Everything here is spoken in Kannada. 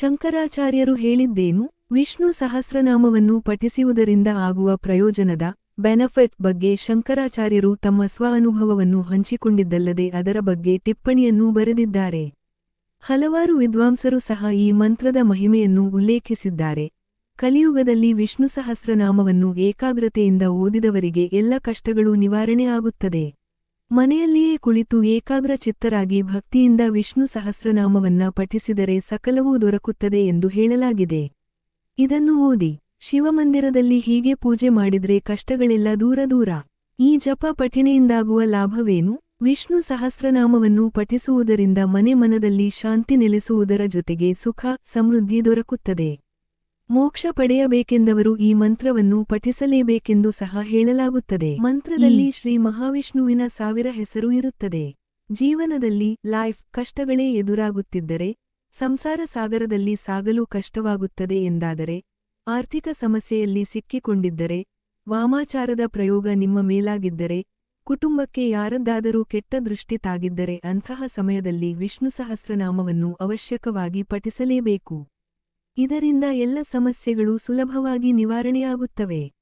ಶಂಕರಾಚಾರ್ಯರು ಹೇಳಿದ್ದೇನು, ವಿಷ್ಣು ಸಹಸ್ರನಾಮವನ್ನು ಪಠಿಸುವುದರಿಂದ ಆಗುವ ಪ್ರಯೋಜನದ ಬೆನಫಿಟ್ ಬಗ್ಗೆ ಶಂಕರಾಚಾರ್ಯರು ತಮ್ಮ ಸ್ವ ಅನುಭವವನ್ನು ಹಂಚಿಕೊಂಡಿದ್ದಲ್ಲದೆ ಅದರ ಬಗ್ಗೆ ಟಿಪ್ಪಣಿಯನ್ನೂ ಬರೆದಿದ್ದಾರೆ. ಹಲವಾರು ವಿದ್ವಾಂಸರು ಸಹ ಈ ಮಂತ್ರದ ಮಹಿಮೆಯನ್ನು ಉಲ್ಲೇಖಿಸಿದ್ದಾರೆ. ಕಲಿಯುಗದಲ್ಲಿ ವಿಷ್ಣು ಸಹಸ್ರನಾಮವನ್ನು ಏಕಾಗ್ರತೆಯಿಂದ ಓದಿದವರಿಗೆ ಎಲ್ಲ ಕಷ್ಟಗಳು ನಿವಾರಣೆ ಆಗುತ್ತದೆ. ಮನೆಯಲ್ಲಿಯೇ ಕುಳಿತು ಏಕಾಗ್ರ ಚಿತ್ತರಾಗಿ ಭಕ್ತಿಯಿಂದ ವಿಷ್ಣು ಸಹಸ್ರನಾಮವನ್ನ ಪಠಿಸಿದರೆ ಸಕಲವೂ ದೊರಕುತ್ತದೆ ಎಂದು ಹೇಳಲಾಗಿದೆ. ಇದನ್ನು ಓದಿ, ಶಿವಮಂದಿರದಲ್ಲಿ ಹೀಗೆ ಪೂಜೆ ಮಾಡಿದ್ರೆ ಕಷ್ಟಗಳೆಲ್ಲ ದೂರ ದೂರ. ಈ ಜಪ ಪಠಿಣೆಯಿಂದಾಗುವ ಲಾಭವೇನು? ವಿಷ್ಣು ಸಹಸ್ರನಾಮವನ್ನು ಪಠಿಸುವುದರಿಂದ ಮನೆ ಮನದಲ್ಲಿ ಶಾಂತಿ ನೆಲೆಸುವುದರ ಜೊತೆಗೆ ಸುಖ, ಸಮೃದ್ಧಿ ದೊರಕುತ್ತದೆ. ಮೋಕ್ಷ ಪಡೆಯಬೇಕೆಂದವರು ಈ ಮಂತ್ರವನ್ನು ಪಠಿಸಲೇಬೇಕೆಂದು ಸಹ ಹೇಳಲಾಗುತ್ತದೆ. ಮಂತ್ರದಲ್ಲಿ ಶ್ರೀ ಮಹಾವಿಷ್ಣುವಿನ ಸಾವಿರ ಹೆಸರು ಇರುತ್ತದೆ. ಜೀವನದಲ್ಲಿ ಲೈಫ್ ಕಷ್ಟಗಳೇ ಎದುರಾಗುತ್ತಿದ್ದರೆ ಸಂಸಾರ ಸಾಗರದಲ್ಲಿ ಸಾಗಲು ಕಷ್ಟವಾಗುತ್ತದೆ ಎಂದಾದರೆ ಆರ್ಥಿಕ ಸಮಸ್ಯೆಯಲ್ಲಿ ಸಿಕ್ಕಿಕೊಂಡಿದ್ದರೆ ವಾಮಾಚಾರದ ಪ್ರಯೋಗ ನಿಮ್ಮ ಮೇಲಾಗಿದ್ದರೆ ಕುಟುಂಬಕ್ಕೆ ಯಾರದ್ದಾದರೂ ಕೆಟ್ಟ ದೃಷ್ಟಿ ತಾಗಿದ್ದರೆ ಅಂತಹ ಸಮಯದಲ್ಲಿ ವಿಷ್ಣು ಸಹಸ್ರನಾಮವನ್ನು ಅವಶ್ಯಕವಾಗಿ ಪಠಿಸಲೇಬೇಕು. ಇದರಿಂದ ಎಲ್ಲ ಸಮಸ್ಯೆಗಳು ಸುಲಭವಾಗಿ ನಿವಾರಣೆಯಾಗುತ್ತವೆ.